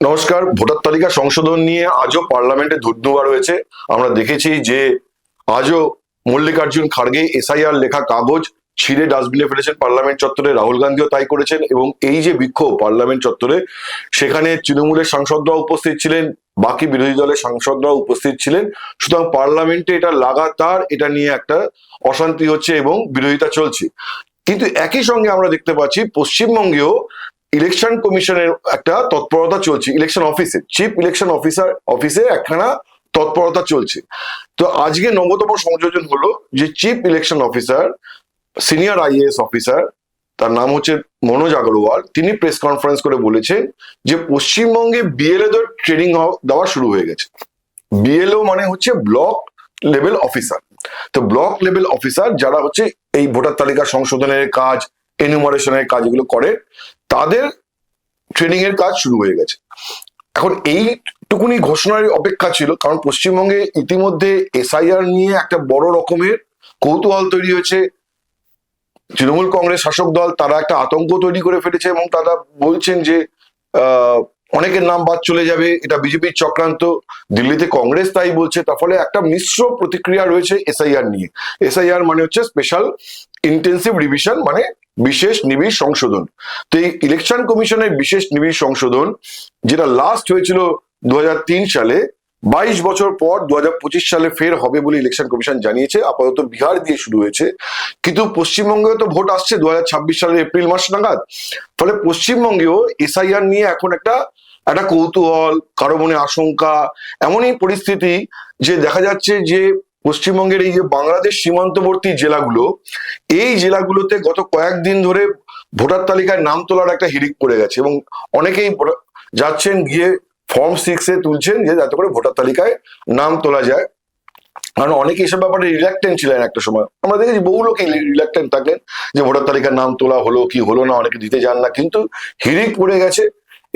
নমস্কার, ভোটার তালিকা সংশোধন নিয়ে আজও পার্লামেন্টে ধুধুবার হয়েছে আমরা দেখেছি যে আজও মল্লিকার্জুন খাড়গে এসআইআর লেখা কাগজ ছিঁড়ে ডাস্টবিনে ফেলেছেন পার্লামেন্ট চত্বরে, রাহুল গান্ধীও তাই করেছেন এবং এই যে বিক্ষোভ পার্লামেন্ট চত্বরে, সেখানে তৃণমূলের সাংসদরাও উপস্থিত ছিলেন, বাকি বিরোধী দলের সাংসদরাও উপস্থিত ছিলেন। সুতরাং পার্লামেন্টে এটা লাগাতার এটা নিয়ে একটা অশান্তি হচ্ছে এবং বিরোধিতা চলছে। কিন্তু একই সঙ্গে আমরা দেখতে পাচ্ছি, পশ্চিমবঙ্গেও ইলেকশন কমিশনের একটা তৎপরতা চলছে, ইলেকশন অফিসে, চিফ ইলেকশন অফিসার অফিসে একখানা তৎপরতা চলছে। তো আজকে নবতম সংযোজন হলো যে chief election officer, senior IAS officer, তার নাম হচ্ছে মনোজ আগরওয়াল, তিনি প্রেস কনফারেন্স করে বলেছেন যে পশ্চিমবঙ্গে বিএলএদের ট্রেনিং দেওয়া শুরু হয়ে গেছে। বিএলও মানে হচ্ছে ব্লক লেভেল অফিসার। তো ব্লক লেভেল অফিসার যারা হচ্ছে এই ভোটার তালিকা সংশোধনের কাজ, এনুমারেশনের কাজগুলো করে তাদের ট্রেনিং এর কাজ শুরু হয়ে গেছে। এখন এইটুকুনি ঘোষণার অপেক্ষা ছিল, কারণ পশ্চিমবঙ্গে ইতিমধ্যে এসআইআর নিয়ে একটা বড় রকমের কৌতূহল তৈরি হয়েছে। তৃণমূল কংগ্রেস শাসক দল, তারা একটা আতঙ্ক তৈরি করে ফেলেছে এবং তারা বলছেন যে অনেকের নাম বাদ চলে যাবে, এটা বিজেপির চক্রান্ত, দিল্লিতে কংগ্রেস তাই বলছে, তার ফলে একটা মিশ্র প্রতিক্রিয়া রয়েছে এসআইআর নিয়ে। এসআইআর মানে হচ্ছে স্পেশাল ইন্টেন্সিভ রিভিশন মানে বিশেষ নিবিড় সংশোধন। তো এই ইলেকশন কমিশনের বিশেষ নিবিড় সংশোধন, যেটা লাস্ট হয়েছিল দু হাজার তিন সালে বাইশ বছর পর দু হাজার পঁচিশ সালে ফের হবে বলে ইলেকশন কমিশন জানিয়েছে। আপাতত বিহার দিয়ে শুরু হয়েছে। কিন্তু পশ্চিমবঙ্গেও তো ভোট আসছে দুহাজার ছাব্বিশ সালের এপ্রিল মাস নাগাদ। ফলে পশ্চিমবঙ্গেও এসআইআর নিয়ে এখন একটা একটা কৌতূহল, কারও মনে আশঙ্কা, এমনই পরিস্থিতি যে দেখা যাচ্ছে যে পশ্চিমবঙ্গের এই যে বাংলাদেশ সীমান্তবর্তী জেলাগুলো, এই জেলাগুলোতে গত কয়েকদিন ধরে ভোটার তালিকায় নাম তোলার একটা হিড়িক পড়ে গেছে এবং অনেকেই যাচ্ছেন গিয়ে ফর্ম সিক্সে তুলছেন যে যাতে করে ভোটার তালিকায় নাম তোলা যায়। কারণ অনেকে এসব ব্যাপারে রিল্যাক্টেন্ট ছিলেন একটা সময়। আমরা দেখেছি বহু লোক রিল্যাক্টেন্ট থাকেন যে ভোটার তালিকার নাম তোলা হলো কি হলো না, অনেকে দিতে যান না, কিন্তু হিড়িক পড়ে গেছে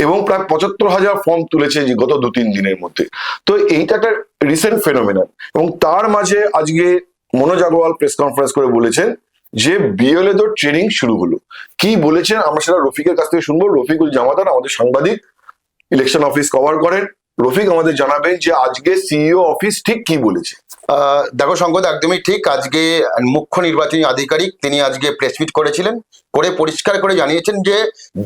এবং প্রায় পঁচাত্তর হাজার ফর্ম তুলেছে যে গত দু তিন দিনের মধ্যে। তো এইটা একটা রিসেন্ট ফেনোমেনন এবং তার মাঝে আজকে মনোজ আগরওয়াল প্রেস কনফারেন্স করে বলেছেন যে বিএলএদের ট্রেনিং শুরু হলো। কি বলেছেন? আমরা সেটা রফিকের কাছ থেকে শুনব। রফিকুল জামাতার আমাদের সাংবাদিক। ইলেকশন অফিস কভার করেন। রফিক আমাদের জানাবেন যে আজকে সিইও অফিস ঠিক কি বলেছে। দেখো সংকট একদমই ঠিক। আজকে মুখ্য নির্বাচনী আধিকারিক তিনি আজকে প্রেস মিট করেছিলেন। করে পরিষ্কার করে জানিয়েছেন যে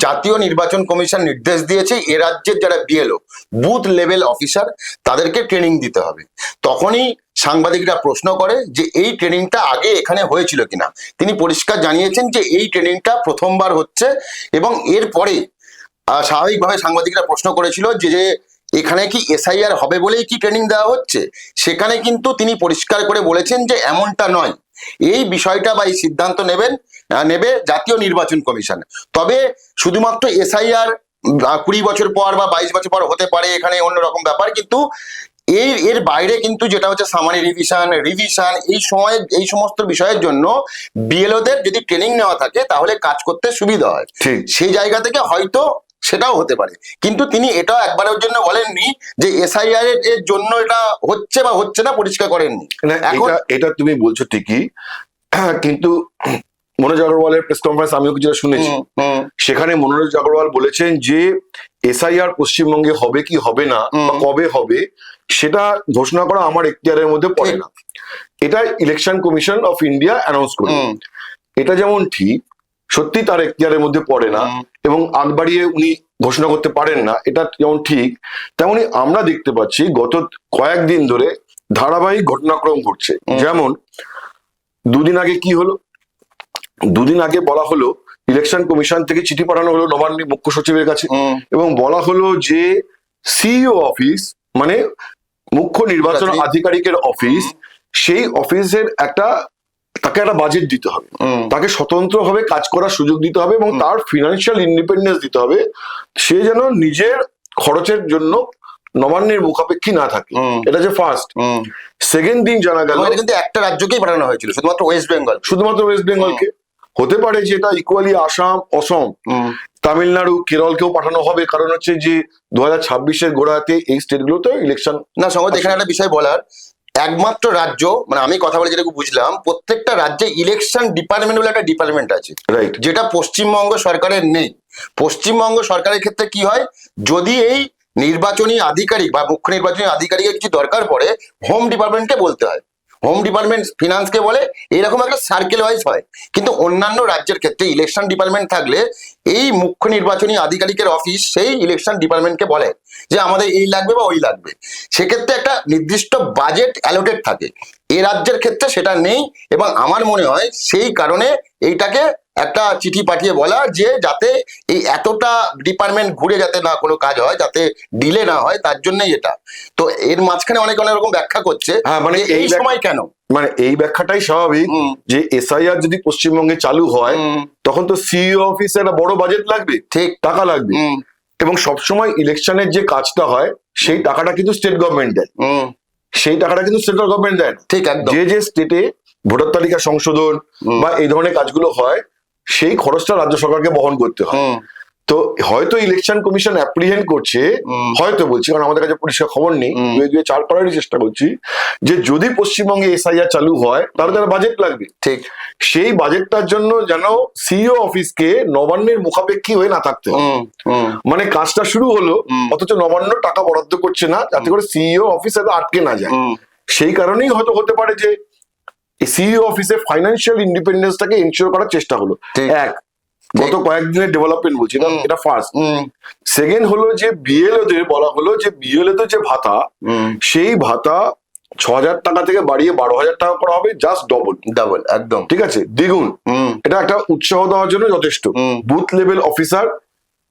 জাতীয় নির্বাচন কমিশন নির্দেশ দিয়েছে, এ রাজ্যের যারা বিএলও বুথ লেভেল অফিসার তাদেরকে ট্রেনিং দিতে হবে। তখনই সাংবাদিকরা প্রশ্ন করে যে এই ট্রেনিংটা আগে এখানে হয়েছিল কিনা। তিনি পরিষ্কার জানিয়েছেন যে এই ট্রেনিংটা প্রথমবার হচ্ছে এবং এরপরে স্বাভাবিকভাবে সাংবাদিকরা প্রশ্ন করেছিল যে যে এখানে কি এসআইআর হবে বলেই কি ট্রেনিং দেওয়া হচ্ছে? সেখানে কিন্তু তিনি পরিষ্কার করে বলেছেন যে এমনটা নয়। এই বিষয়টা বা এই সিদ্ধান্ত নেবেন নেবে জাতীয় নির্বাচন কমিশন। তবে শুধুমাত্র এসআইআর কুড়ি বছর পর বা বাইশ বছর পর হতে পারে এখানে অন্যরকম ব্যাপার কিন্তু এই এর বাইরে কিন্তু যেটা হচ্ছে সামারি রিভিশন রিভিশন এই সময় এই সমস্ত বিষয়ের জন্য বিএলওদের যদি ট্রেনিং নেওয়া থাকে তাহলে কাজ করতে সুবিধা হয়। ঠিক। সেই জায়গা থেকে হয়তো সেটাও হতে পারে। কিন্তু তিনি এটাও একবারের জন্য বলেননি যে এসআইআর এর জন্য এটা হচ্ছে বা হচ্ছে না পরিষ্কার করেননি। এটা এটা তুমি বলছো ঠিকই। কিন্তু মনোজ আগরওয়ালের প্রেস কনফারেন্স আমিও যেটা শুনেছি। সেখানে মনোজ আগরওয়াল বলেছেন যে এসআইআর পশ্চিমবঙ্গে হবে কি হবে না বা কবে হবে সেটা ঘোষণা করা আমার এখতিয়ারের মধ্যে পড়ে না। এটা election commission of India announce করবে হুম, এটা যেমন ঠিক সত্যি তার এখতিয়ারের মধ্যে পড়ে না এবং আগ বাড়িয়ে উনি ঘোষণা করতে পারেন না এটা যেমন ঠিক তেমনি আমরা দেখতে পাচ্ছি গত কয়েকদিন ধরে ধারাবাহিক ঘটনাক্রম ঘটছে। যেমন দুদিন আগে কি হলো? দুদিন আগে বলা হলো ইলেকশন কমিশন থেকে চিঠি পাঠানো হলো নবান্নের মুখ্য সচিবের কাছে এবং বলা হলো যে সিইও অফিস মানে মুখ্য নির্বাচন আধিকারিকের অফিস সেই অফিসের একটা তাকে একটা বাজেট দিতে হবে। তাকে স্বতন্ত্রভাবে কাজ করার সুযোগ দিতে হবে এবং তার ফিনান্সিয়াল ইন্ডিপেন্ডেন্স দিতে হবে। সে যেন নিজের খরচের জন্য নবান্নের মুখাপেক্ষী না থাকে। এটা যে ফার্স্ট সেকেন্ড দিন জানা গেল কিন্তু একটা রাজ্যকেই পাঠানো হয়েছিল শুধুমাত্র ওয়েস্ট বেঙ্গল শুধুমাত্র ওয়েস্ট বেঙ্গলকে হতে পারে যে এটা ইকুয়ালি আসাম অসম তামিলনাড়ু কেরলকেও পাঠানো হবে। কারণ হচ্ছে যে দু হাজার ছাব্বিশের গোড়াতে এই স্টেটগুলোতে ইলেকশন না সঙ্গত এখানে একটা বিষয় বলার। একমাত্র রাজ্য মানে আমি কথা বলে যেটুকু বুঝলাম প্রত্যেকটা রাজ্যে ইলেকশন ডিপার্টমেন্ট বলে একটা ডিপার্টমেন্ট আছে। রাইট যেটা পশ্চিমবঙ্গ সরকারের নেই। পশ্চিমবঙ্গ সরকারের ক্ষেত্রে কি হয়? যদি এই নির্বাচনী আধিকারিক বা মুখ্য নির্বাচনী আধিকারিকের কিছু দরকার পড়ে হোম ডিপার্টমেন্টকে বলতে হয়। হোম ডিপার্টমেন্ট ফিনান্সকে বলে, এরকম একটা সার্কেল ওয়াইজ হয়। কিন্তু অন্যান্য রাজ্যের ক্ষেত্রে ইলেকশন ডিপার্টমেন্ট থাকলে এই মুখ্য নির্বাচনী আধিকারিকের অফিস সেই ইলেকশন ডিপার্টমেন্টকে বলে যে আমাদের এই লাগবে বা ওই লাগবে। সেক্ষেত্রে একটা নির্দিষ্ট বাজেট অ্যালোটেড থাকে। এ রাজ্যের ক্ষেত্রে সেটা নেই এবং আমার মনে হয় সেই কারণে এইটাকে একটা চিঠি পাঠিয়ে বলা যে যাতে এই এতটা ডিপার্টমেন্ট ঘুরে যাতে না কোনো কাজ হয় যাতে ডিলে না হয় তার জন্যই এটা। তো এর মাঝখানে অনেক অনেক রকম ব্যাখ্যা করছে হ্যাঁ মানে এই সময় কেন? মানে এই ব্যাখ্যাটাই স্বাভাবিক যে এসআইআর যদি পশ্চিমবঙ্গে চালু হয় তখন তো সিইও অফিসে একটা বড় বাজেট লাগবে ঠিক। টাকা লাগবে। এবং সবসময় ইলেকশনের যে কাজটা হয় সেই টাকাটা কিন্তু স্টেট গভর্নমেন্ট দেয়। হুম, সেই টাকাটা কিন্তু সেন্ট্রাল গভর্নমেন্ট দেয় ঠিক একদম। যে যে স্টেটে ভোটার তালিকা সংশোধন বা এই ধরনের কাজগুলো হয় সেই খরচটা রাজ্য সরকারকে বহন করতে হয়। তো হয়তো ইলেকশন কমিশন অ্যাপ্রিহেন্ড করছে হয়তো বলছি কারণ আমাদের কাছে পরিষ্কার খবর নেই। দুয়ে দুয়ে চার করারই চেষ্টা করছি যে যদি পশ্চিমবঙ্গে এসআইআর চালু হয় তাহলে তার বাজেট লাগবে। ঠিক। সেই বাজেটটার জন্য যেন সিইও অফিসকে নবান্নের মুখাপেক্ষী হয়ে না থাকতে মানে কাজটা শুরু হলো অথচ নবান্ন টাকা বরাদ্দ করছে না যাতে করে সিইও অফিসে আটকে না যায়। সেই কারণেই হয়তো হতে পারে যে সিইও অফিসে ফাইন্যান্সিয়াল ইন্ডিপেন্ডেন্সটাকে এনশিওর করার চেষ্টা হলো। এক গত কয়েকদিনের ডেভেলপমেন্ট বলছি এটা এটা ফার্স্ট সেকেন্ড হলো যে বিএলওদের বলা হলো যে বিএলওদের যে ভাতা সেই ভাতা ছ হাজার টাকা থেকে বাড়িয়ে বারো হাজার টাকা করা হবে জাস্ট ডবল ডাবল একদম। ঠিক আছে? দ্বিগুণ। এটা একটা উৎসাহ দেওয়ার জন্য যথেষ্ট। বুথ লেভেল অফিসার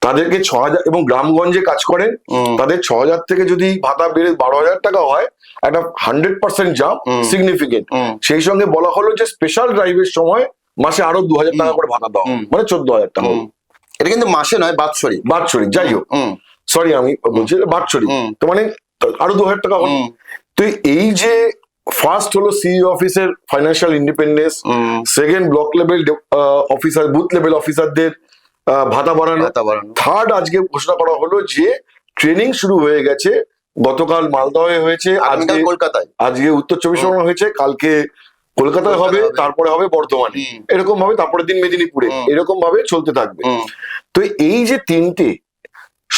তাদেরকে ছ হাজার এবং গ্রামগঞ্জে কাজ করেন তাদের ছ হাজার থেকে যদি ভাতা বেড়ে বারো হাজার টাকা হয় একটা হান্ড্রেড পার্সেন্ট জাম্প সিগনিফিকেন্ট সেই সঙ্গে বলা হলো যে স্পেশাল ড্রাইভের সময় মাসে আরও দু হাজার টাকা করে ভাতা। হুম। মানে চোদ্দ হাজার টাকা এটা কিন্তু মাসে নয় বাৎসরিক। বাৎসরিক যাই হোক। সরি আমি বলছি বাৎসরিক। তো মানে আরও দু হাজার টাকা তো এই যে ফার্স্ট হলো সিইও অফিসের financial independence second block level officer booth level অফিসারদের ভাতা বাড়ানো। থার্ড আজকে ঘোষণা করা হলো যে ট্রেনিং শুরু হয়ে গেছে গতকাল মালদহে হয়েছে আজকে কলকাতায়। আজকে উত্তর চব্বিশ পরগনা হয়েছে কালকে কলকাতায় হবে তারপরে হবে বর্ধমানে। এরকম ভাবে তারপরের দিন মেদিনীপুরে এরকম ভাবে চলতে থাকবে। তো এই যে তিনটে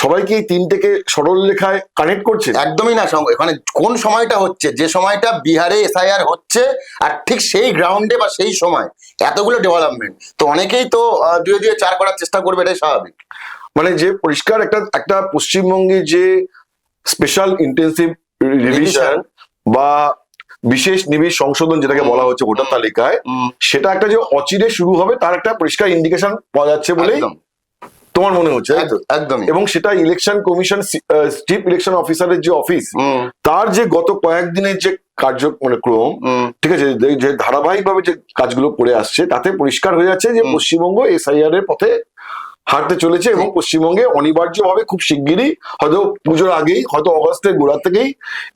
সবাইকে এই তিনটেকে সরল লেখায় কানেক্ট করছে? একদমই না এখানে কোন সময়টা হচ্ছে? যে সময়টা বিহারে এসআইআর হচ্ছে আর ঠিক সেই গ্রাউন্ডে বা সেই সময় এতগুলো ডেভেলপমেন্ট তো অনেকেই তো দুয়ে দুয়ে চার করার চেষ্টা করবে এটাই স্বাভাবিক। মানে যে পরিষ্কার একটা একটা পশ্চিমবঙ্গে যে স্পেশাল ইন্টেন্সিভ রিভিশন বা বিশেষ নিবিড় সংশোধন যেটাকে বলা হচ্ছে ভোটার তালিকায় সেটা একটা যে অচিরে শুরু হবে তার একটা পরিষ্কার ইন্ডিকেশন পাওয়া যাচ্ছে বলেই তোমার মনে হচ্ছে একদম, এবং সেটা ইলেকশন কমিশন চিফ ইলেকশন অফিসারের যে অফিস তার যে গত কয়েকদিনের যে কার্য মানে ক্রম ঠিক আছে যে- যে ধারাবাহিকভাবে যে কাজগুলো করে আসছে তাতে পরিষ্কার হয়ে যাচ্ছে যে পশ্চিমবঙ্গ এসআইআর এর পথে হাঁটতে চলেছে এবং পশ্চিমবঙ্গে অনিবার্যভাবে খুব শিগগিরই হয়তো পুজোর আগেই হয়তো অগস্টের গোড়া থেকেই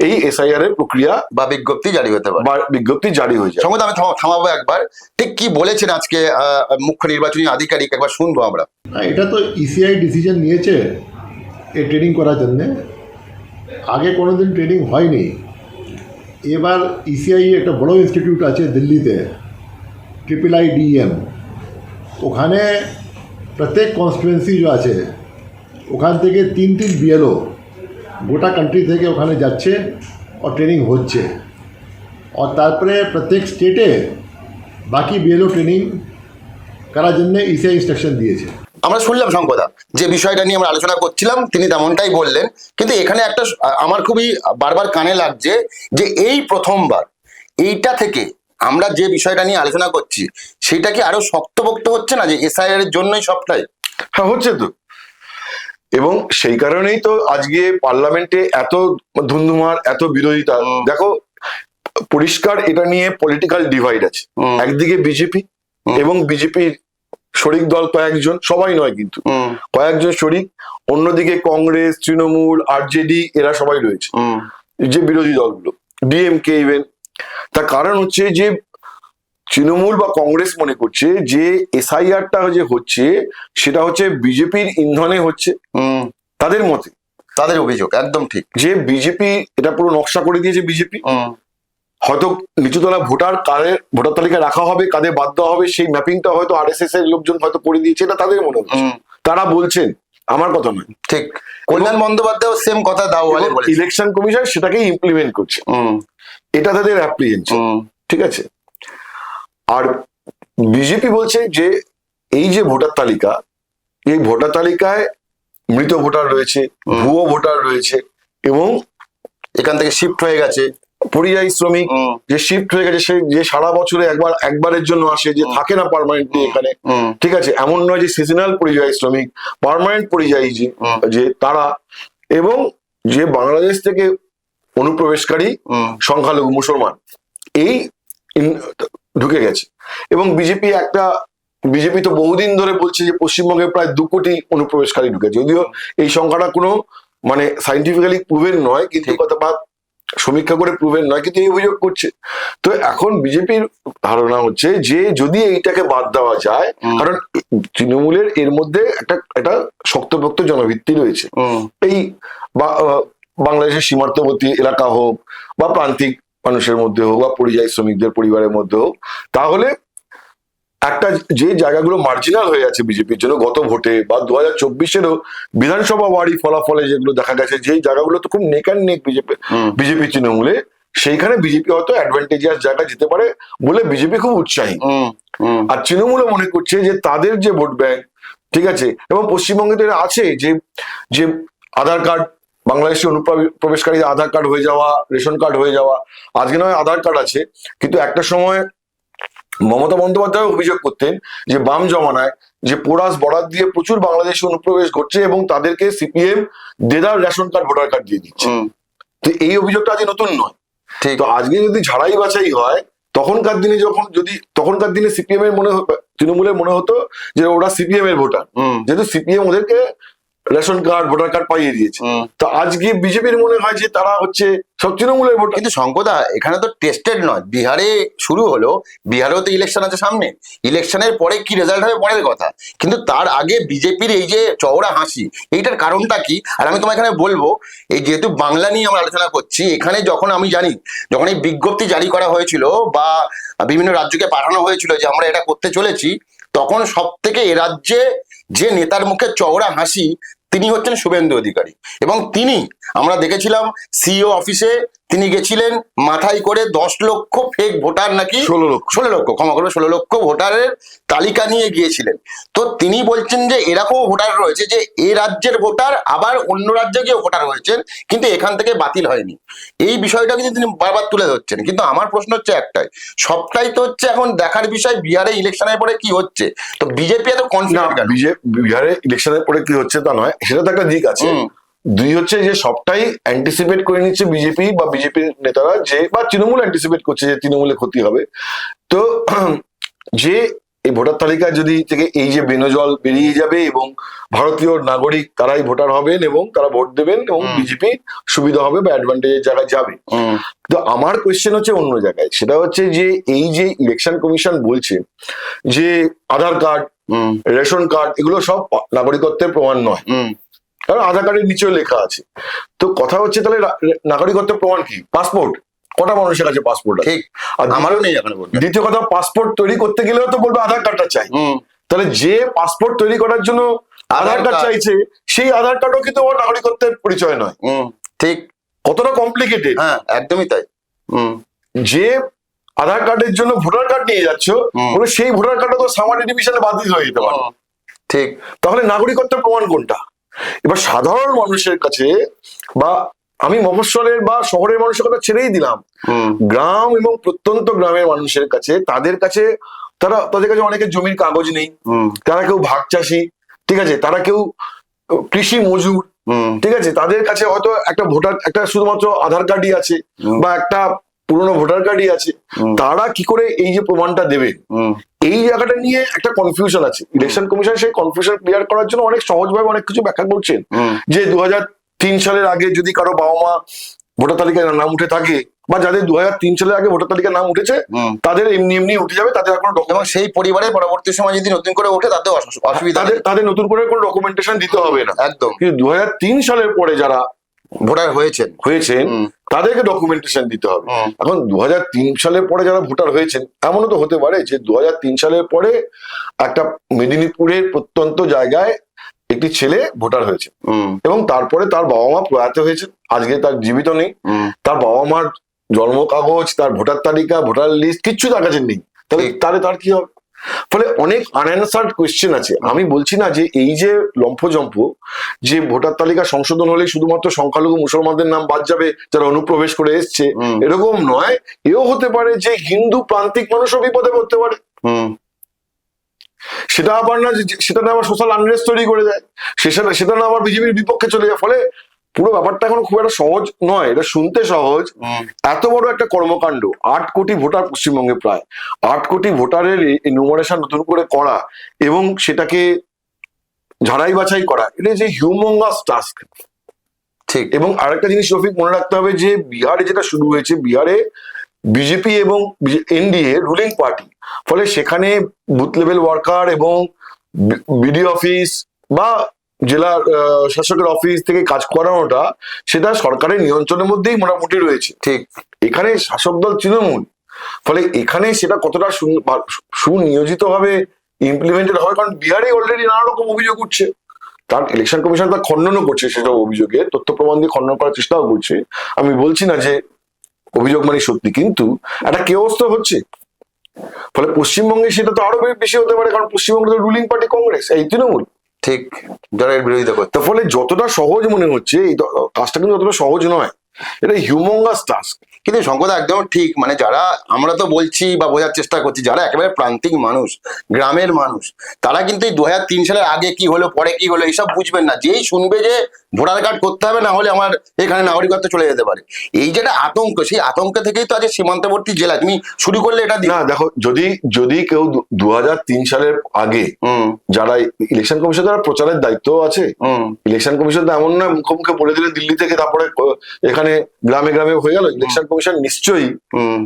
এই এসআইআর এর প্রক্রিয়া বা বিজ্ঞপ্তি জারি হতে পারে। বা বিজ্ঞপ্তি জারি হয়ে যায় সঙ্গত আমি থামাবো একবার। ঠিক কি বলেছেন আজকে মুখ্য নির্বাচনী আধিকারিক? একবার শুনব আমরা। এটা তো ইসিআই ডিসিশন নিয়েছে এই ট্রেনিং করার জন্যে। আগে কোনো দিন ট্রেনিং হয়নি। এবার ইসিআই একটা বড় ইনস্টিটিউট আছে দিল্লিতে ট্রিপল আই ডিএম ওখানে প্রত্যেক কনস্টিটুয়েন্সি যে আছে ওখান থেকে তিন তিন বিএলও গোটা কান্ট্রি থেকে ওখানে যাচ্ছে और ট্রেনিং হচ্ছে और তারপরে প্রত্যেক স্টেটে বাকি বিএলও ট্রেনিং করার জন্য ইসিআই ইনস্ট্রাকশন দিয়েছে আমরা শুনলাম শঙ্কদা যে বিষয়টা নিয়ে আমরা আলোচনা করছিলাম তিনি তেমনটাই বললেন কিন্তু এখানে একটা স- আমার খুবই বারবার কানে লাগছে যে এই প্রথমবার এইটা থেকে আমরা যে বিষয়টা নিয়ে আলোচনা করছি সেটা কি আরও শক্তপোক্ত হচ্ছে না যে এসআইআর এর জন্যই সবটাই? হ্যাঁ হচ্ছে তো। এবং সেই কারণেই তো আজকে পার্লামেন্টে এত ধুন্ধুমার এত বিরোধিতা। দেখো পরিষ্কার এটা নিয়ে পলিটিক্যাল ডিভাইড আছে। একদিকে বিজেপি এবং বিজেপির শরিক দল কয়েকজন সবাই নয় কিন্তু। কয়েকজন শরিক অন্যদিকে কংগ্রেস তৃণমূল আরজেডি এরা সবাই রয়েছে। যে বিরোধী দলগুলো ডিএমকে ইভেন তার কারণ হচ্ছে যে তৃণমূল বা কংগ্রেস মনে করছে যে এসআইআরটা যে হচ্ছে সেটা হচ্ছে বিজেপির ইন্ধনে হচ্ছে। তাদের মতে। তাদের অভিযোগ একদম ঠিক। যে বিজেপি এটা পুরো নকশা করে দিয়েছে বিজেপি। হয়তো নিচুতলা ভোটার কাদের ভোটার তালিকায় রাখা হবে কাদের বাদ দেওয়া হবে সেই ম্যাপিংটা হয়তো আরএসএস এর লোকজন হয়তো করে দিয়েছে এটা তাদের মনে হচ্ছে। তারা বলছেন আমার কথা নয়। ঠিক। কল্যাণ বন্দ্যোপাধ্যায় সেম কথা দাও বলে ইলেকশন কমিশন সেটাকেই ইমপ্লিমেন্ট করছে। এটা তাদের অ্যাপ্রিহেনশন হুম, ঠিক আছে? আর বিজেপি বলছে যে এই যে ভোটার তালিকা এই ভোটার তালিকায় মৃত ভোটার রয়েছে। ভুয়ো ভোটার রয়েছে এবং এখান থেকে শিফট হয়ে গেছে। পরিযায়ী শ্রমিক যে শিফট হয়ে গেছে যে সারা বছরে একবার একবারের জন্য আসে যে থাকে না পার্মানেন্টলি এখানে ঠিক আছে? এমন নয় যে সিজনাল পরিযায়ী শ্রমিক পার্মানেন্ট পরিযায়ী যে যে তারা। এবং যে বাংলাদেশ থেকে অনুপ্রবেশকারী সংখ্যালঘু মুসলমান এই ঢুকে গেছে। এবং বিজেপি একটা বিজেপি তো বহুদিন ধরে বলছে যে পশ্চিমবঙ্গে প্রায় দু কোটি অনুপ্রবেশকারী ঢুকেছে। যদিও এই সংখ্যাটা কোনো মানে সাইন্টিফিক্যালি প্রুভেন নয় কিন্তু কথা সমীক্ষা করে প্রুভেন নয় কিন্তু এই অভিযোগ করছে। তো এখন বিজেপির ধারণা হচ্ছে যে যদি এইটাকে বাদ দেওয়া যায় কারণ তৃণমূলের এর মধ্যে একটা একটা শক্তপোক্ত জনভিত্তি রয়েছে। এই বা বাংলাদেশের সীমান্তবর্তী এলাকা হোক বা প্রান্তিক মানুষের মধ্যে হোক বা পরিযায়ী শ্রমিকদের পরিবারের মধ্যে হোক তাহলে একটা যে জায়গাগুলো মার্জিনাল হয়ে আছে বিজেপির জন্য গত ভোটে বা দু হাজার চব্বিশেরও বিধানসভা ওয়ারি ফলাফলে যেগুলো দেখা গেছে যে জায়গাগুলো তো খুব neck and neck BJP BJP তৃণমূলে সেইখানে বিজেপি হয়তো অ্যাডভান্টেজিয়াস জায়গা যেতে পারে বলে বিজেপি খুব উৎসাহী। আর তৃণমূলও মনে করছে যে তাদের যে ভোট ব্যাংক ঠিক আছে এবং পশ্চিমবঙ্গে তো এটা আছে যে যে আধার কার্ড বাংলাদেশি অনুপ্রবেশকারী আধার কার্ড হয়ে যাওয়া রেশন কার্ড হয়ে যাওয়া আজকে নয় আধার কার্ড আছে কিন্তু একটা সময় মমতা বন্দ্যোপাধ্যায় অভিযোগ করতেন যে বাম জমানায় যে পোরাস বরাদ দিয়ে প্রচুর বাংলাদেশি অনুপ্রবেশ ঘটছে এবং তাদেরকে সিপিএম দেদার রেশন কার্ড ভোটার কার্ড দিয়ে দিচ্ছে। তো এই অভিযোগটা আজ নতুন নয়। ঠিক। তো আজকে যদি ঝাড়াই বাছাই হয় তখনকার দিনে যখন যদি তখনকার দিনে সিপিএম এর মনে হতো তৃণমূলের মনে হতো যে ওরা সিপিএম এর ভোটার যেহেতু সিপিএম ওদেরকে রেশন কার্ড ভোটার কার্ড পাইয়ে দিয়েছে। তো আজকে বিজেপির মনে হয় যে তারা হচ্ছে সব তৃণমূলের ভোটার। কিন্তু শঙ্কদা এখানে তো টেস্টেড নয়। বিহারে শুরু হলো বিহারেও তো ইলেকশন আছে সামনে। ইলেকশনের পরে কি রেজাল্ট হবে পরের কথা। কিন্তু তার আগে বিজেপির এই যে চওড়া হাসি এইটার কারণটা কি? আর আমি তোমার এখানে বলব এই যেহেতু বাংলা নিয়ে আমরা আলোচনা করছি এখানে যখন আমি জানি যখন এই বিজ্ঞপ্তি জারি করা হয়েছিল বা বিভিন্ন রাজ্যকে পাঠানো হয়েছিল যে আমরা এটা করতে চলেছি তখন সব থেকে এ রাজ্যে যে নেতার মুখে চওড়া হাসি তিনি হচ্ছেন শুভেন্দু অধিকারী। এবং তিনি আমরা দেখেছিলাম সিও অফিসে তিনি গেছিলেন মাথায় করে দশ লক্ষ ফেক ভোটার নাকি ষোলো লক্ষ। ষোলো লক্ষ ক্ষমা করবে ষোলো লক্ষ ভোটারের তালিকা নিয়ে গিয়েছিলেন। তো তিনি বলছেন যে এরকম ভোটার রয়েছে যে এ রাজ্যের ভোটার আবার অন্য রাজ্যে গিয়ে ভোটার হয়েছেন কিন্তু এখান থেকে বাতিল হয়নি। এই বিষয়টা কিন্তু তিনি বারবার তুলে ধরছেন। কিন্তু আমার প্রশ্ন হচ্ছে একটাই সবটাই তো হচ্ছে এখন দেখার বিষয় বিহারে ইলেকশনের পরে কি হচ্ছে? তো বিজেপি এত কনফিডেন্ট বিজেপি বিহারে ইলেকশনের পরে কি হচ্ছে তা নয় সেটা তো একটা দিক আছে। দুই হচ্ছে যে সবটাই অ্যান্টিসিপেট করে নিচ্ছে বিজেপি বা বিজেপির নেতারা যে বা তৃণমূল অ্যান্টিসিপেট করছে যে তৃণমূলে ক্ষতি হবে। তো যে এই ভোটার তালিকায় যদি থেকে এই যে বেনজল বেরিয়ে যাবে এবং ভারতীয় নাগরিক তারাই ভোটার হবেন এবং তারা ভোট দেবেন এবং। বিজেপি সুবিধা হবে বা অ্যাডভান্টেজের জায়গায় যাবে। তো আমার কোয়েশ্চেন হচ্ছে অন্য জায়গায়। সেটা হচ্ছে যে এই যে ইলেকশন কমিশন বলছে যে আধার কার্ড রেশন কার্ড এগুলো সব নাগরিকত্বের প্রমাণ নয়। কারণ আধার কার্ডের নিচেও লেখা আছে। তো কথা হচ্ছে তাহলে নাগরিকত্বের প্রমাণ কি? পাসপোর্ট? কটা মানুষের কাছে পাসপোর্ট ঠিক। আর আমারও নেই এখন দ্বিতীয় কথা পাসপোর্ট তৈরি করতে গেলেও তো বলবে আধার কার্ডটা চাই। হুম। তাহলে যে পাসপোর্ট তৈরি করার জন্য আধার কার্ড। চাইছে সেই আধার কার্ডও কিন্তু ওর নাগরিকত্বের পরিচয় নয়। হুম। ঠিক? কতটা কমপ্লিকেটেড হ্যাঁ একদমই তাই। হুম। যে আধার কার্ডের জন্য ভোটার কার্ড নিয়ে যাচ্ছ। সেই ভোটার কার্ডটা তো সামান্য ডিভিশনে বাতিল হয়ে যেতে পারে। ঠিক? তাহলে নাগরিকত্বের প্রমাণ কোনটা? এবার সাধারণ মানুষের কাছে বা আমি মফস্বলের বা শহরের মানুষের কথা ছেড়েই দিলাম। গ্রাম এবং প্রত্যন্ত গ্রামের মানুষের কাছে তাদের কাছে তারা তাদের কাছে অনেকের জমির কাগজ নেই। তারা কেউ ভাগ চাষি ঠিক আছে? তারা কেউ কৃষি মজুর ঠিক আছে? তাদের কাছে হয়তো একটা ভোটার একটা শুধুমাত্র আধার কার্ডই আছে বা একটা পুরনো ভোটার কার্ডই আছে। তারা কি করে এই যে প্রমাণটা দেবে? এই জায়গাটা নিয়ে একটা কনফিউশন আছে। ইলেকশন কমিশন সেই কনফিউশন ক্লিয়ার করার জন্য অনেক সহজভাবে অনেক কিছু ব্যাখ্যা করছেন যে দু তিন সালের আগে যদি কারও বাবা মা ভোটার তালিকায় নাম উঠে থাকে বা যাদের দু তিন সালের আগে ভোটার তালিকায় নাম উঠেছে তাদের এমনি এমনি উঠে যাবে তাদের আর কোনো এবং সেই পরিবারে পরবর্তী সময় যদি নতুন করে ওঠে তাদের অসু- অসুবিধা তাদের তাদের নতুন করে কোনো ডকুমেন্টেশন দিতে হবে না। একদম। কিন্তু দু তিন সালের পরে যারা ভোটার হয়েছেন। হয়েছেন তাদেরকে ডকুমেন্টেশন দিতে হবে। এখন দু সালের পরে যারা ভোটার হয়েছেন এমনও তো হতে পারে যে দু সালের পরে একটা মেদিনীপুরের প্রত্যন্ত জায়গায় একটি ছেলে ভোটার হয়েছে। এবং তারপরে তার বাবা মা প্রয়াত হয়েছে আজকে তার জীবিত নেই। তার বাবা মার জন্ম কাগজ তার ভোটার তালিকা ভোটার লিস্ট কিচ্ছু তার কাছে নেই। তাহলে তাহলে তার কি হবে? ফলে অনেক আনঅ্যান্সার্ড কোয়েশ্চেন আছে। আমি বলছি না যে এই যে লম্ফজম্প যে ভোটার তালিকা সংশোধন হলে শুধুমাত্র সংখ্যালঘু মুসলমানদের নাম বাদ যাবে যারা অনুপ্রবেশ করে এসছে এরকম নয়। এও হতে পারে যে হিন্দু প্রান্তিক মানুষও বিপদে পড়তে পারে। হুম। সেটা আবার না সেটা না আবার সোশ্যাল আনরেস্ট তৈরি করে দেয়। সেটা সেটা না আবার বিজেপির বিপক্ষে চলে যায়। ফলে পুরো ব্যাপারটা এখন খুব একটা সহজ নয় এটা শুনতে সহজ। এত বড় একটা কর্মকাণ্ড আট কোটি ভোটার পশ্চিমবঙ্গে প্রায়। আট কোটি ভোটারের নিউমারেশন নতুন করে করা এবং সেটাকে ঝাড়াই বাছাই করা এটা যে হিউমঙ্গাস টাস্ক ঠিক। এবং আরেকটা জিনিস রফিক মনে রাখতে হবে যে বিহারে যেটা শুরু হয়েছে বিহারে বিজেপি এবং এনডিএ রুলিং পার্টি ফলে সেখানে বুথ লেভেল ওয়ার্কার এবং বিডিও অফিস বা জেলা শাসকের অফিস থেকে কাজ করানোটা সেটা সরকারের নিয়ন্ত্রণের মধ্যেই মোটামুটি রয়েছে। ঠিক, এখানে শাসক দল তৃণমূল। ফলে এখানে সেটা কতটা সুনিয়োজিত ভাবে ইমপ্লিমেন্টেড হয়, কারণ বিহারে অলরেডি নানা রকম অভিযোগ উঠছে। তার ইলেকশন কমিশন তার খণ্ডনও করছে সেসব অভিযোগে, তথ্য প্রমাণ দিয়ে খণ্ডন করার চেষ্টাও করছে। আমি বলছি না যে অভিযোগ মানে সত্যি, কিন্তু একটা কেওস তো হচ্ছে। ফলে পশ্চিমবঙ্গে সেটা তো আরও বেশি হতে পারে, কারণ পশ্চিমবঙ্গে তো রুলিং পার্টি কংগ্রেস এই তৃণমূল। ঠিক, যারা এর বিরোধিতা করে তার ফলে যতটা সহজ মনে হচ্ছে, এই কাজটা কিন্তু অতটা সহজ নয়। এটা হিউমঙ্গাস টাস্ক কিন্তু শঙ্কর একদম ঠিক মানে যারা, আমরা তো বলছি বা বোঝার চেষ্টা করছি, যারা একেবারে প্রান্তিক মানুষ, গ্রামের মানুষ, তারা কিন্তু এই দু সালের আগে কি হলো, পরে কি হলো, এইসব বুঝবেন না। যেই শুনবে যে ভোটার কার্ড করতে হবে না হলে আমার এখানে নাগরিকত্ব চলে যেতে পারে। এই যেটা আতঙ্ক সেই আতঙ্ক থেকেই তো আজ এই সীমান্তবর্তী জেলা তুমি শুরু করলে এটা না দেখো যদি যদি কেউ দু হাজার তিন সালের আগে হুম। যারা ইলেকশন কমিশন যারা প্রচারের দায়িত্ব আছে। হুম। ইলেকশন কমিশন তো এমন না মুখে মুখে বলে দিলে দিল্লি থেকে তারপরে এখানে গ্রামে গ্রামে হয়ে গেল। ইলেকশন কমিশন নিশ্চয়ই হুম।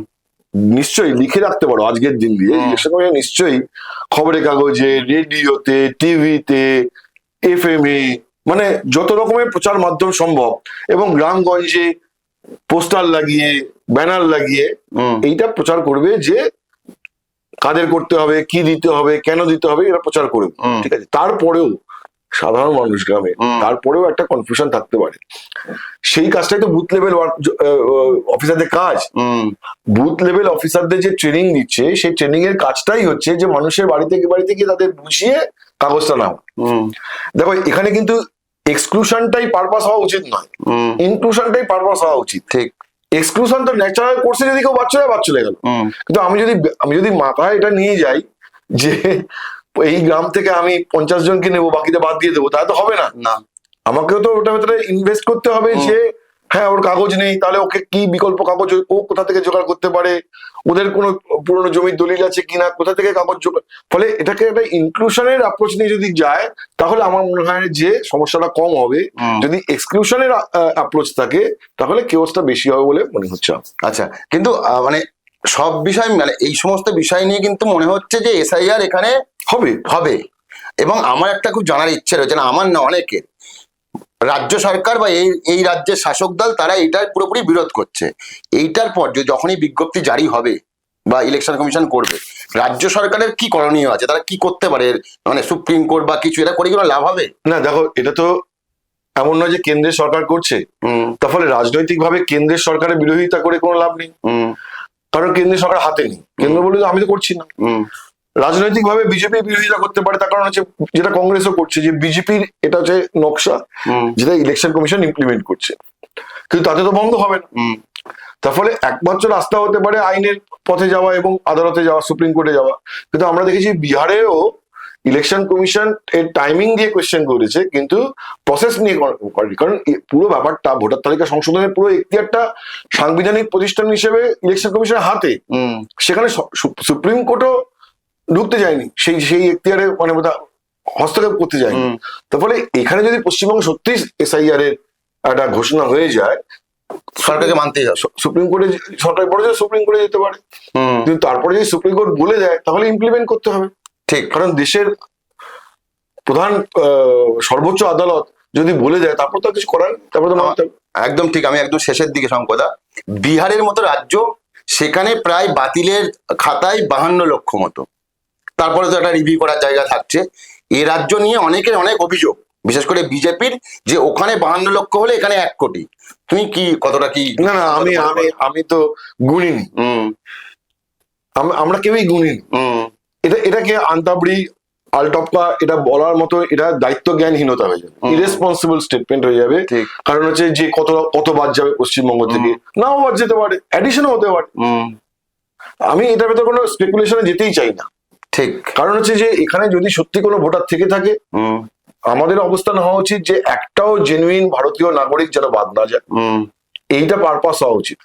নিশ্চয়ই লিখে রাখতে পারো আজকের দিন দিয়ে ইলেকশন কমিশন নিশ্চয়ই খবরের কাগজে রেডিওতে টিভিতে এফ এম এ মানে যত রকমের প্রচার মাধ্যম সম্ভব এবং গ্রামগঞ্জে পোস্টার লাগিয়ে ব্যানার লাগিয়ে এইটা প্রচার করবে যে কাদের করতে হবে কি দিতে হবে কেন দিতে হবে এরা প্রচার করবে ঠিক আছে? তারপরেও সাধারণ মানুষ গ্রামে তারপরেও একটা কনফিউশন থাকতে পারে। সেই কাজটাই তো বুথ লেভেল অফিসারদের কাজ। বুথ লেভেল অফিসারদের যে ট্রেনিং দিচ্ছে সেই ট্রেনিং এর কাজটাই হচ্ছে যে মানুষের বাড়ি থেকে বাড়ি থেকে তাদের বুঝিয়ে কাগজটা নাও। দেখো এখানে কিন্তু এক্সক্লুশনটাই পারপাস হওয়া উচিত নয়। ইনক্লুশনটাই পারপাস হওয়া উচিত। ঠিক। এক্সক্লুশন তো ন্যাচারাল কোর্সে যদি কেউ বাচ্চা বাচ্চা হয়ে গেল। কিন্তু আমি যদি আমি যদি মাথায় এটা নিয়ে যাই যে এই গ্রাম থেকে আমি পঞ্চাশ জনকে নেব বাকিটা বাদ দিয়ে দেবো তাহলে তো হবে না। না। আমাকেও তো ওটা ভেতরে ইনভেস্ট করতে হবে যে হ্যাঁ ওর কাগজ নেই তাহলে ওকে কি বিকল্প কাগজ? ও- কোথা থেকে জোগাড় করতে পারে? ওদের কোনো পুরনো জমির দলিল আছে কিনা? কোথা থেকে কাগজ জোগাড়? ফলে এটাকে একটা ইনক্লুশনের অ্যাপ্রোচ নিয়ে যদি যায় তাহলে আমার মনে হয় যে সমস্যাটা কম হবে। যদি এক্সক্লুশনের অ্যাপ্রোচ থাকে তাহলে কেওসটা বেশি হবে বলে মনে হচ্ছে আচ্ছা কিন্তু আহ, মানে সব বিষয় মানে এই সমস্ত বিষয় নিয়ে কিন্তু মনে হচ্ছে যে এসআইআর এখানে হবে। হবে। এবং আমার একটা খুব জানার ইচ্ছে রয়েছে না আমার না অনেকের। রাজ্য সরকার বা এই এই রাজ্যের শাসক দল তারা এইটার পুরোপুরি বিরোধ করছে। এইটার পর যে যখনই বিজ্ঞপ্তি জারি হবে বা ইলেকশন কমিশন করবে রাজ্য সরকারের কি করণীয় আছে? তারা কি করতে পারে? মানে সুপ্রিম কোর্ট বা কিছু এটা করে কি কোনো লাভ হবে? না দেখো এটা তো এমন নয় যে কেন্দ্রের সরকার করছে। তার ফলে রাজনৈতিকভাবে কেন্দ্রের সরকারের বিরোধিতা করে কোনো লাভ নেই। কারণ কেন্দ্রের সরকার হাতে নেই। কেন্দ্র বলে আমি তো করছি না। রাজনৈতিকভাবে বিজেপি বিরোধিতা করতে পারে তার কারণ হচ্ছে যেটা কংগ্রেসও করছে যে বিজেপির এটা হচ্ছে নকশা যেটা ইলেকশন কমিশন ইমপ্লিমেন্ট করছে। কিন্তু তাতে তো বন্ধ হবে না। তার ফলে একমাত্র রাস্তা হতে পারে আইনের পথে যাওয়া এবং আদালতে যাওয়া সুপ্রিম কোর্টে যাওয়া। কিন্তু আমরা দেখেছি বিহারেও ইলেকশন কমিশন এর টাইমিং দিয়ে কোয়েশ্চেন করেছে কিন্তু প্রসেস নিয়ে কর- করেনি। কারণ পুরো ব্যাপারটা ভোটার তালিকা সংশোধনের পুরো একটা সাংবিধানিক প্রতিষ্ঠান হিসেবে ইলেকশন কমিশনের হাতে। সেখানে সুপ্রিম কোর্টও ঢুকতে যায়নি। সেই সেই এখতিয়ারে মানে হস্তক্ষেপ করতে যায়নি। হুম। তার ফলে এখানে যদি পশ্চিমবঙ্গ সত্যি এসআইআর এর একটা ঘোষণা হয়ে যায় সরকারকে মানতেই হবে। সুপ্রিম কোর্টে সরকার বড় সুপ্রিম কোর্টে যেতে পারে। কিন্তু তারপরে যদি সুপ্রিম কোর্ট বলে দেয় তাহলে ইমপ্লিমেন্ট করতে হবে। ঠিক। কারণ দেশের প্রধান আহ, সর্বোচ্চ আদালত যদি বলে দেয় তারপর তো আর কিছু করার তারপর তো একদম ঠিক আমি একদম শেষের দিকে শঙ্কদা। বিহারের মতো রাজ্য সেখানে প্রায় বাতিলের খাতায় বাহান্ন লক্ষ মতো। তারপরে তো একটা রিভিউ করার জায়গা থাকছে। এ রাজ্য নিয়ে অনেকের অনেক অভিযোগ বিশেষ করে বিজেপির যে ওখানে বাহান্ন লক্ষ হলে এখানে এক কোটি। তুমি কি কতটা কি না না আমি আমি আমি তো গুণিনি হুম। আমরা কেউই গুণিনি এটা এটাকে আন্তাবড়ি আলটপকা এটা বলার মতো এটা দায়িত্ব জ্ঞানহীনতা হয়ে যাবে। ইরেসপন্সিবল স্টেটমেন্ট হয়ে যাবে। কারণ হচ্ছে যে কত কত বাদ যাবে পশ্চিমবঙ্গ থেকে। নাও বাদ যেতে পারে অ্যাডিশনও হতে পারে। আমি এটার ভেতরে কোনো স্পেকুলেশনে যেতেই চাই না। ঠিক। কারণ হচ্ছে যে এখানে যদি সত্যি কোনো ভোটার থেকে থাকে আমাদের অবস্থান হওয়া উচিত যে একটাও জেনুইন ভারতীয় নাগরিক যেন বাদ না যায়। হুম। এইটা পারপাস হওয়া উচিত।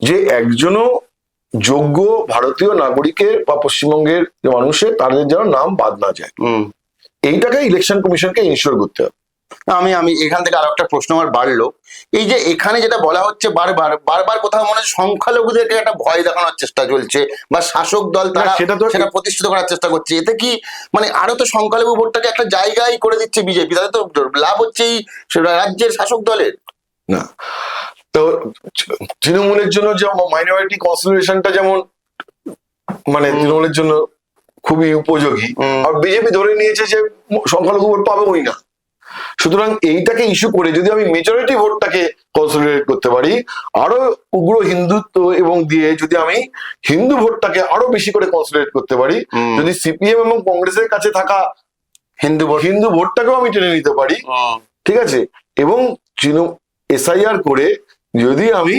যে একজনও যোগ্য ভারতীয় নাগরিকের বা পশ্চিমবঙ্গের যে মানুষের তাদের যেন নাম বাদ না যায়। হুম। এইটাকে ইলেকশন কমিশনকে ইনশিওর করতে হবে। আমি আমি এখান থেকে আরও একটা প্রশ্ন আমার বাড়লো। এই যে এখানে যেটা বলা হচ্ছে বারবার বারবার কোথাও মনে হচ্ছে সংখ্যালঘুদেরকে একটা ভয় দেখানোর চেষ্টা চলছে বা শাসক দল তারা সেটা তো- সেটা প্রতিষ্ঠিত করার চেষ্টা করছে। এতে কি মানে আরও তো সংখ্যালঘু ভোটটাকে একটা জায়গায় করে দিচ্ছে বিজেপি তাদের তো লাভ হচ্ছে এই রাজ্যের শাসক দলের। না তো তৃণমূলের জন্য যে মাইনরিটি কনসিডারেশনটা যেমন মানে তৃণমূলের জন্য খুবই উপযোগী। আর বিজেপি ধরে নিয়েছে যে সংখ্যালঘু ভোট পাবেই না। সুতরাং এইটাকে ইস্যু করে যদি আমি মেজরিটি ভোটটাকে কনসলিডেট করতে পারি আরও উগ্র হিন্দুত্ব এবং দিয়ে যদি আমি হিন্দু ভোটটাকে আরও বেশি করে কনসলিডেট করতে পারি যদি সিপিএম এবং কংগ্রেসের কাছে থাকা হিন্দু ভোট হিন্দু ভোটটাকেও আমি টেনে নিতে পারি ঠিক আছে? এবং এসআইআর করে যদি আমি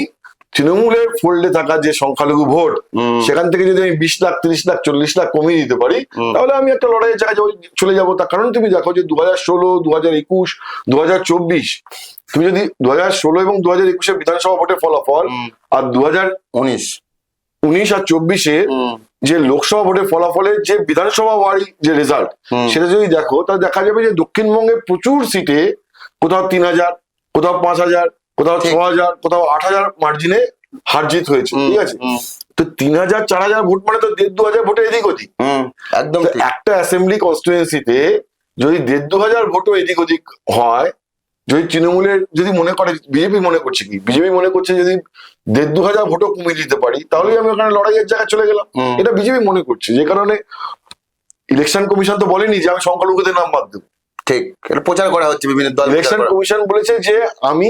তৃণমূলের ফোল্ডে থাকা যে সংখ্যালঘু ভোট সেখান থেকে যদি আমি বিশ লাখ তিরিশ লাখ চল্লিশ লাখ কমিয়ে দিতে পারি তাহলে আমি একটা লড়াইয়ের জায়গায় যাবো- চলে যাব। তার কারণ তুমি দেখো যে দু হাজার ষোলো দু হাজার একুশ দু হাজার চব্বিশ তুমি যদি দু হাজার ষোলো এবং দু হাজার একুশের বিধানসভা ভোটের ফলাফল আর দু হাজার উনিশ উনিশ আর চব্বিশে যে লোকসভা ভোটের ফলাফলের যে বিধানসভা ওয়ারি যে রেজাল্ট সেটা যদি দেখো তাহলে দেখা যাবে যে দক্ষিণবঙ্গে প্রচুর সিটে কোথাও তিন হাজার কোথাও পাঁচ হাজার কোথাও ছ হাজার কোথাও আট হাজার মার্জিনে হার জিত হয়েছে ঠিক আছে? তো তিন হাজার চার হাজার ভোট মানে তো দেড় দু হাজার ভোটে এদিক ওদিক। একদম একটা অ্যাসেম্বলি কনস্টিটুয়েন্সিতে যদি দেড় দু হাজার ভোটও এদিক ওদিক হয় যদি তৃণমূলের যদি মনে করে বিজেপি মনে করছে কি? বিজেপি মনে করছে যদি দেড় দু হাজার ভোটও কমিয়ে দিতে পারি তাহলেই আমি ওখানে লড়াইয়ের জায়গায় চলে গেলাম। এটা বিজেপি মনে করছে যে কারণে ইলেকশন কমিশন তো বলেনি যে আমি সংখ্যালঘুদের নাম বাদ দেবো। ঠিক এটা প্রচার করা হচ্ছে বিভিন্ন দল ইলেকশন কমিশন বলেছে যে আমি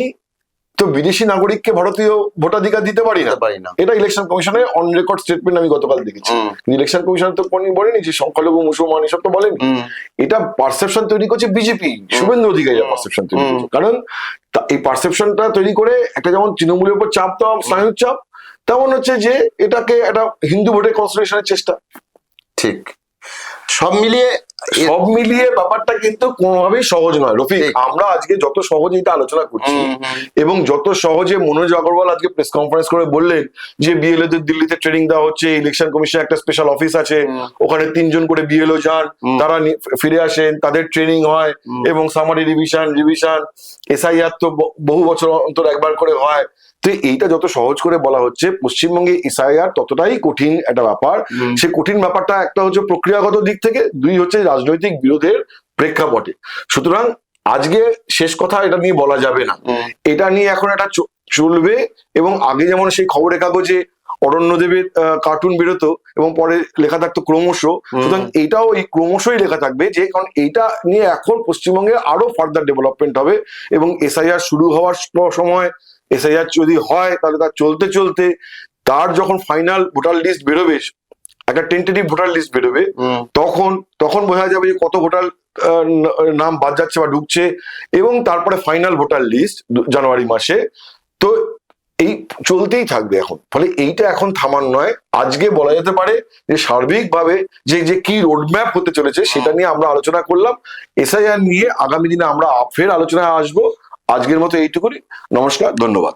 তো বিদেশি নাগরিককে ভারতীয় ভোটাধিকার দিতে পারি না? পারি না। এটা ইলেকশন কমিশনের অন রেকর্ড স্টেটমেন্ট আমি গতকাল দেখেছি। ইলেকশন কমিশন তো কোনো বলেনি যে সংখ্যালঘু মুসলমান এসব তো বলেনি। এটা পারসেপশন তৈরি করছে বিজেপি শুভেন্দু অধিকারী পারসেপশন তৈরি করছে। কারণ এই পারসেপশনটা তৈরি করে একটা যেমন তৃণমূলের উপর চাপ দেওয়া স্নায়ুর চাপ তেমন হচ্ছে যে এটাকে একটা হিন্দু ভোটের কনসেন্ট্রেশনের চেষ্টা। ঠিক। সব মিলিয়ে সব মিলিয়ে ব্যাপারটা কিন্তু কোনোভাবেই সহজ নয়। রফিক আমরা আজকে যত সহজে এটা আলোচনা করছি এবং যত সহজে মনোজ আগরওয়াল আজকে প্রেস কনফারেন্স করে বললেন যে বিএলও দের দিল্লিতে ট্রেনিং দেওয়া হচ্ছে ইলেকশন কমিশন একটা স্পেশাল অফিস আছে ওখানে তিনজন করে বিএলও যান তারা ফিরে আসেন তাদের ট্রেনিং হয় এবং সামারি রিভিশন রিভিশন এসআইআর তো বহু বছর অন্তর একবার করে হয়। তো এইটা যত সহজ করে বলা হচ্ছে পশ্চিমবঙ্গে এসআইআর ততটাই কঠিন একটা ব্যাপার। সে কঠিন ব্যাপারটা একটা হচ্ছে প্রক্রিয়াগত দিক থেকে দুই হচ্ছে রাজনৈতিক বিরোধের প্রেক্ষাপটে। সুতরাং আজকে শেষ কথা এটা নিয়ে বলা যাবে না। এটা নিয়ে এখন এটা চ- চলবে এবং আগে যেমন সেই খবরের কাগজে অরণ্যদেবের কার্টুন বেরোতো এবং পরে লেখা থাকতো ক্রমশ সুতরাং এইটাও এই ক্রমশই লেখা থাকবে যে কারণ এইটা নিয়ে এখন পশ্চিমবঙ্গে আরও ফার্দার ডেভেলপমেন্ট হবে এবং এসআইআর শুরু হওয়ার সময় এসআইআর যদি হয় তাহলে তার চলতে চলতে তার যখন ফাইনাল ভোটার লিস্ট বেরোবে একটা টেন্টেটিভ ভোটার লিস্ট বেরোবে তখন তখন বোঝা যাবে যে কত ভোটার নাম বাদ যাচ্ছে বা ঢুকছে এবং তারপরে ফাইনাল ভোটার লিস্ট জানুয়ারি মাসে। তো এই চলতেই থাকবে এখন। ফলে এইটা এখন থামার নয়। আজকে বলা যেতে পারে যে সার্বিকভাবে যে যে কি রোডম্যাপ হতে চলেছে সেটা নিয়ে আমরা আলোচনা করলাম। এসআইআর নিয়ে আগামী দিনে আমরা ফের আলোচনায় আসব। আজকের মতো এইটুকুনি। নমস্কার ধন্যবাদ।